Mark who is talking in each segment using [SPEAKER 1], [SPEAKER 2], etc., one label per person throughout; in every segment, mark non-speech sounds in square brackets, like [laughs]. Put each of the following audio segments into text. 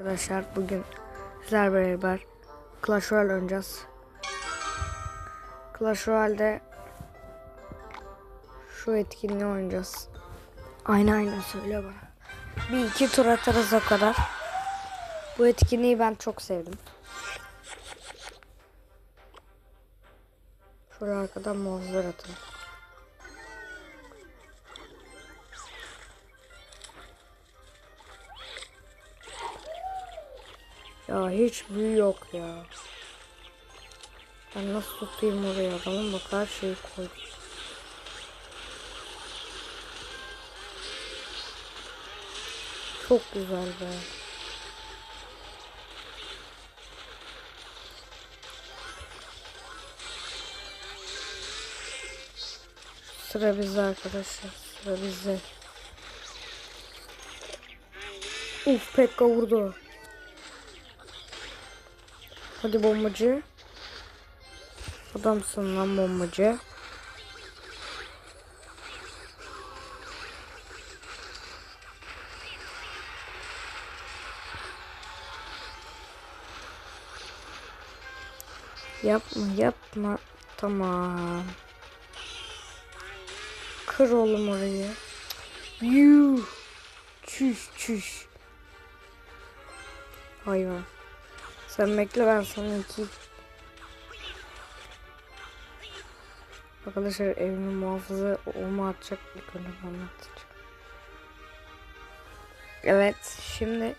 [SPEAKER 1] Arkadaşlar bugün sizler beraber Clash Royale oynayacağız. Clash Royale'de şu etkinliği oynayacağız. Aynen aynen söyle bana. Bir iki tur atarız o kadar. Bu etkinliği ben çok sevdim. Şuraya arkadan monster atalım. Ya hiç büyü yok ya. Ben nasıl tutayım oraya adamın bak her şeyi koydum. Çok güzel be. Sıra bizde arkadaşlar. Sıra bizde. Uf Pekka vurdu. Hadi bombacı. Adamsın lan bombacı. Yapma yapma. Tamam. Kır oğlum orayı. Yuh. Çüş çüş. Hayvan. Sen bekle ben sana iki Arkadaşlar evimin muhafızı olma atacak önce ben anlatacağım. Evet şimdi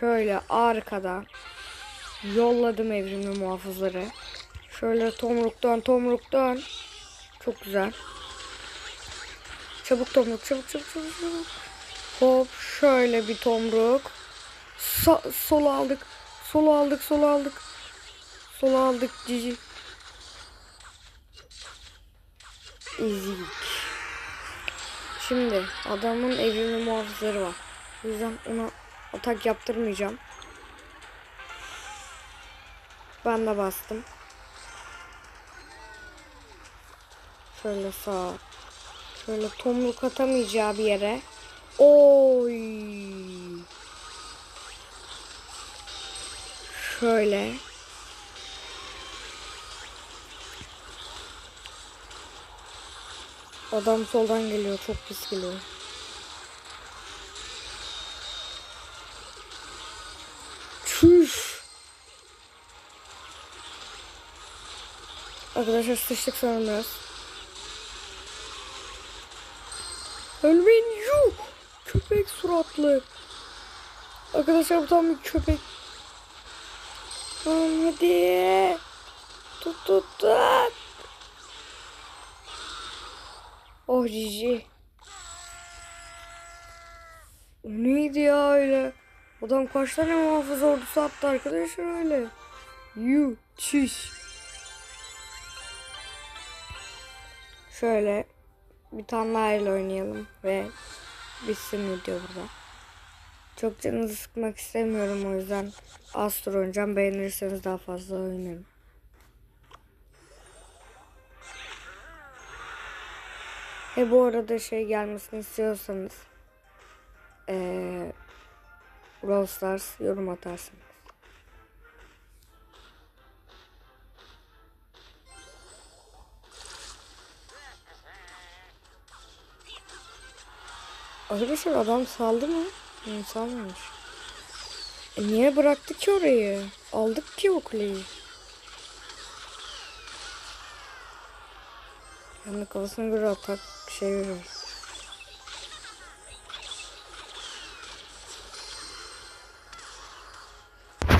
[SPEAKER 1] şöyle arkadan yolladım evrimin muhafızları. Şöyle tomruktan tomruktan çok güzel. Çabuk tomruk çabuk çabuk çabuk çabuk. Hop şöyle bir tomruk. Sa sol aldık. Sol aldık sol aldık. Sol aldık cici. Ezik. Şimdi adamın evrimi muhafızları var. O yüzden ona atak yaptırmayacağım. Ben de bastım. Şöyle sağ. Şöyle tomruk atamayacağı bir yere. Oy. Şöyle. Adam soldan geliyor. Çok pis geliyor. Çüş. Arkadaşlar sıçtık sanırım biraz. Ölmeyin yuh. Köpek suratlı. Arkadaşlar bu tam bir köpek. Hadi. Tut tut tut. Oh cici. O neydi ya öyle? Adam kaç tane muhafız ordusu attı arkadaşlar öyle. Yu çiş. Şöyle bir tane daha el oynayalım ve bitsin video burada. Çok canınızı sıkmak istemiyorum o yüzden az tur oynayacağım. Beğenirseniz daha fazla oynarım. E bu arada şey gelmesini istiyorsanız ee, Brawl yorum atarsınız. Arkadaşlar adam saldı mı? Hı, salmamış. E niye bıraktı ki orayı? Aldık ki o kuleyi. Yani kafasına göre atak şey veriyor.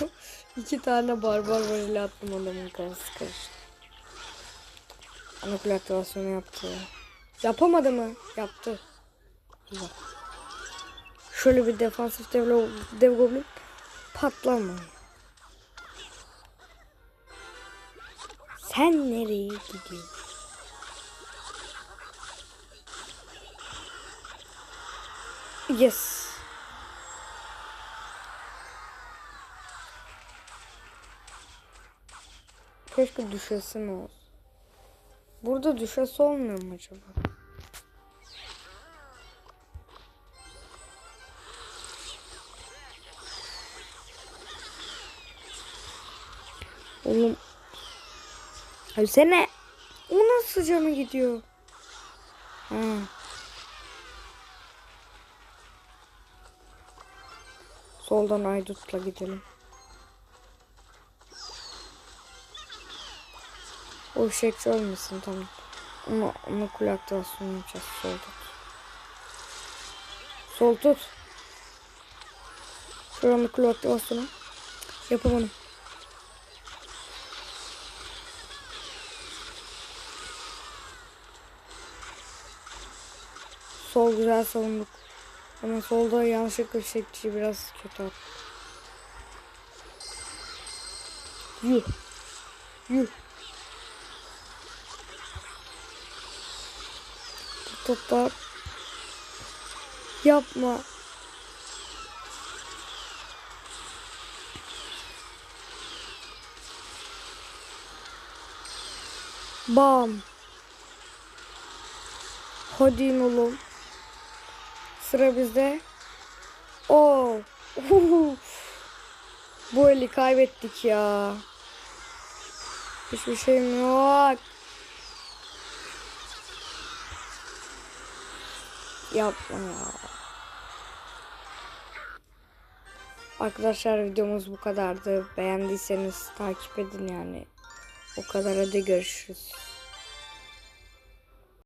[SPEAKER 1] [laughs] İki tane barbar varıyla attım adamın karısı karıştı. Ana kule aktivasyonu yaptı. Yapamadı mı? Yaptı. Güzel. Şöyle bir defansif dev, dev goblin patlama. Sen nereye gidiyorsun? Yes. Keşke düşesi mi olsun? Burada düşesi olmuyor mu acaba? Oğlum. Ölsene. O nasıl canı gidiyor? Ha. Soldan Aydut'la gidelim. O eşekçi olmasın tamam. Onu, onu kule aktivasyonu yapacağız. Sol tut. Sol tut. Şuranın kule aktivasyonu. Yapamadım. Sol güzel savunduk. Ama solda yanlışlıkla eşekçi biraz kötü attı. Yuh. Yuh. Toplar. Yapma. Bam. Hadi oğlum. Sıra bizde. Oo. Uhu. [laughs] Bu eli kaybettik ya. Hiçbir şeyim yok. Yapma ya. Arkadaşlar videomuz bu kadardı. Beğendiyseniz takip edin yani. O kadar hadi görüşürüz.